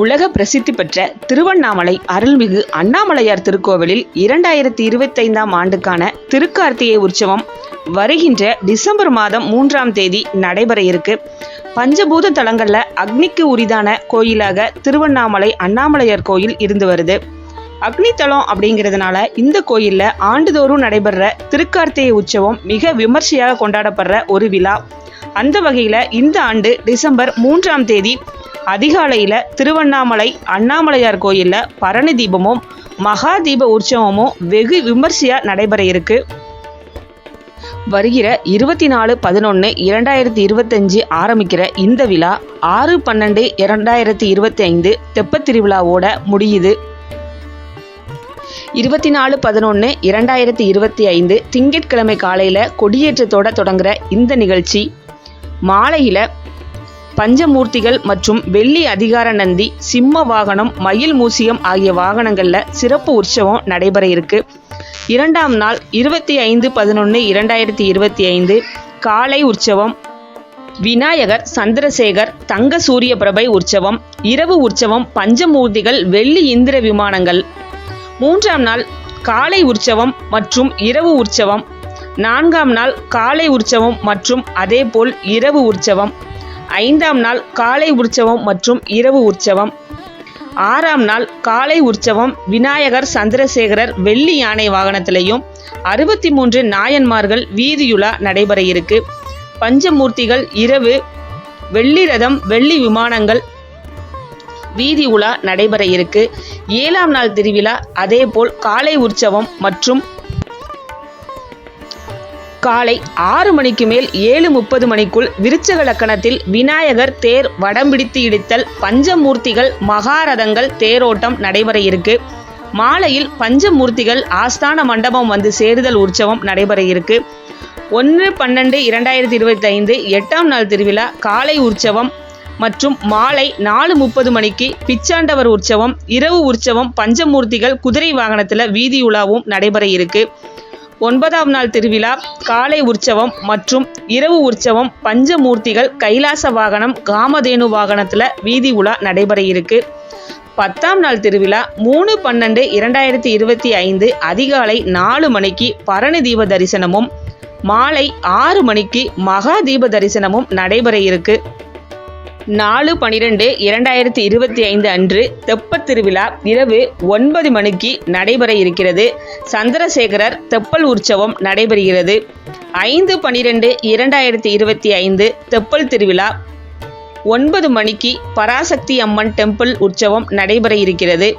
உலக பிரசித்தி பெற்ற திருவண்ணாமலை அருள்மிகு அண்ணாமலையார் திருக்கோவிலில் இரண்டாயிரத்தி இருபத்தைந்தாம் ஆண்டுக்கான திருக்கார்த்திகை உற்சவம் வருகின்ற டிசம்பர் மாதம் மூன்றாம் தேதி நடைபெற இருக்கு. பஞ்சபூத தலங்களில் அக்னிக்கு உரிதான கோயிலாக திருவண்ணாமலை அண்ணாமலையார் கோயில் இருந்து வருது. அக்னி தலம் அப்படிங்கிறதுனால இந்த கோயிலில் ஆண்டுதோறும் நடைபெற திருக்கார்த்திகை உற்சவம் மிக விமர்சையாக கொண்டாடப்படுற ஒரு விழா. அந்த வகையில் இந்த ஆண்டு டிசம்பர் மூன்றாம் தேதி அதிகாலையில் திருவண்ணாமலை அண்ணாமலையார் கோயிலில் பரணி தீபமும் மகா தீப உற்சவமும் வெகு விமர்சையாக நடைபெற இருக்கு. வருகிற இருபத்தி நாலு பதினொன்று இரண்டாயிரத்தி இருபத்தஞ்சு ஆரம்பிக்கிற இந்த விழா ஆறு பன்னெண்டு இரண்டாயிரத்தி இருபத்தி ஐந்து தெப்பத் திருவிழாவோட முடியுது. இருபத்தி நாலு பதினொன்று இரண்டாயிரத்தி இருபத்தி ஐந்து திங்கட்கிழமை காலையில் கொடியேற்றத்தோட தொடங்குற இந்த நிகழ்ச்சி மாலையில் பஞ்சமூர்த்திகள் மற்றும் வெள்ளி அதிகார நந்தி சிம்ம வாகனம் மயில் மூசியம் ஆகிய வாகனங்களில் சிறப்பு உற்சவம் நடைபெற இருக்கு. இரண்டாம் நாள் இருபத்தி ஐந்து பதினொன்று இரண்டாயிரத்தி இருபத்தி ஐந்து காலை உற்சவம் விநாயகர் சந்திரசேகர் தங்க சூரிய பிரபை உற்சவம் இரவு உற்சவம் பஞ்சமூர்த்திகள் வெள்ளி இந்திர விமானங்கள். மூன்றாம் நாள் காலை உற்சவம் மற்றும் இரவு உற்சவம். நான்காம் நாள் காலை உற்சவம் மற்றும் அதேபோல் இரவு உற்சவம். ஐந்தாம் நாள் காலை உற்சவம் மற்றும் இரவு உற்சவம். ஆறாம் நாள் காலை உற்சவம் விநாயகர் சந்திரசேகரர் வெள்ளி யானை வாகனத்திலையும் அறுபத்தி மூன்று நாயன்மார்கள் வீதியுலா நடைபெற இருக்கு. பஞ்சமூர்த்திகள் இரவு வெள்ளி ரதம் வெள்ளி விமானங்கள் வீதி உலா நடைபெற இருக்கு. ஏழாம் நாள் திருவிழா அதேபோல் காலை உற்சவம் மற்றும் காலை ஆறு மணிக்கு மேல் ஏழு முப்பது மணிக்குள் விருச்சக லக்கணத்தில் விநாயகர் தேர் வடம்பிடித்து இடித்தல் பஞ்சமூர்த்திகள் மகாரதங்கள் தேரோட்டம் நடைபெற இருக்கு. மாலையில் பஞ்சமூர்த்திகள் ஆஸ்தான மண்டபம் வந்து சேருதல் உற்சவம் நடைபெற இருக்கு. ஒன்று பன்னெண்டு இரண்டாயிரத்தி இருபத்தி ஐந்து எட்டாம் நாள் திருவிழா காலை உற்சவம் மற்றும் மாலை நாலு முப்பது மணிக்கு பிச்சாண்டவர் உற்சவம் இரவு உற்சவம் பஞ்சமூர்த்திகள் குதிரை வாகனத்தில் வீதி உலாவும் நடைபெற இருக்குது ஒன்பதாம் நாள் திருவிழா காலை உற்சவம் மற்றும் இரவு உற்சவம் பஞ்சமூர்த்திகள் கைலாச வாகனம் காமதேனு வாகனத்தில் வீதி உலா நடைபெற இருக்கு. பத்தாம் நாள் திருவிழா மூணு பன்னெண்டு இரண்டாயிரத்தி இருபத்தி ஐந்து அதிகாலை நாலு மணிக்கு பரணி தீப தரிசனமும் மாலை ஆறு மணிக்கு மகா தீப தரிசனமும் நடைபெற இருக்குது நாலு பனிரெண்டு இரண்டாயிரத்தி இருபத்தி ஐந்து அன்று தெப்பத் திருவிழா இரவு ஒன்பது மணிக்கு நடைபெற இருக்கிறது. சந்திரசேகரர் தெப்பல் உற்சவம் நடைபெறுகிறது. ஐந்து பனிரெண்டு இரண்டாயிரத்தி இருபத்தி ஐந்து தெப்பல் திருவிழா ஒன்பது மணிக்கு பராசக்தி அம்மன் டெம்பிள் உற்சவம் நடைபெற இருக்கிறது.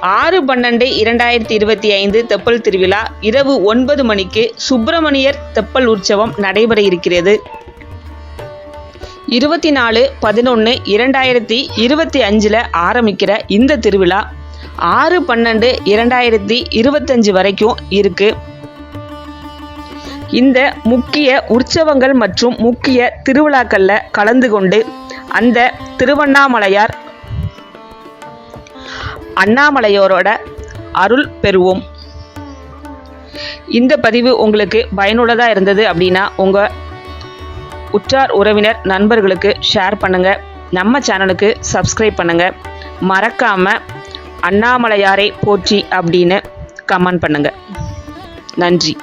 ஆறு பன்னெண்டு இரண்டாயிரத்தி இருபத்தி ஐந்து தெப்பல் திருவிழா இரவு ஒன்பது மணிக்கு சுப்பிரமணியர் தெப்பல் உற்சவம் நடைபெற இருக்கிறது. இருபத்தி நாலு பதினொன்று இரண்டாயிரத்தி இருபத்தி அஞ்சில் ஆரம்பிக்கிற இந்த திருவிழா ஆறு பன்னெண்டு இரண்டாயிரத்தி இருபத்தஞ்சு வரைக்கும் இருக்கு. இந்த முக்கிய உற்சவங்கள் மற்றும் முக்கிய திருவிழாக்களில் கலந்து கொண்டு அந்த திருவண்ணாமலையார் அண்ணாமலையோரோட அருள் பெறுவோம். இந்த பதிவு உங்களுக்கு பயனுள்ளதாக இருந்தது அப்படின்னா உங்கள் உற்றார் உறவினர் நண்பர்களுக்கு ஷேர் பண்ணுங்கள் நம்ம சேனலுக்கு சப்ஸ்கிரைப் பண்ணுங்கள் மறக்காமல் அண்ணாமலையாரை போற்றி அப்படின்னு கமெண்ட் பண்ணுங்கள் நன்றி.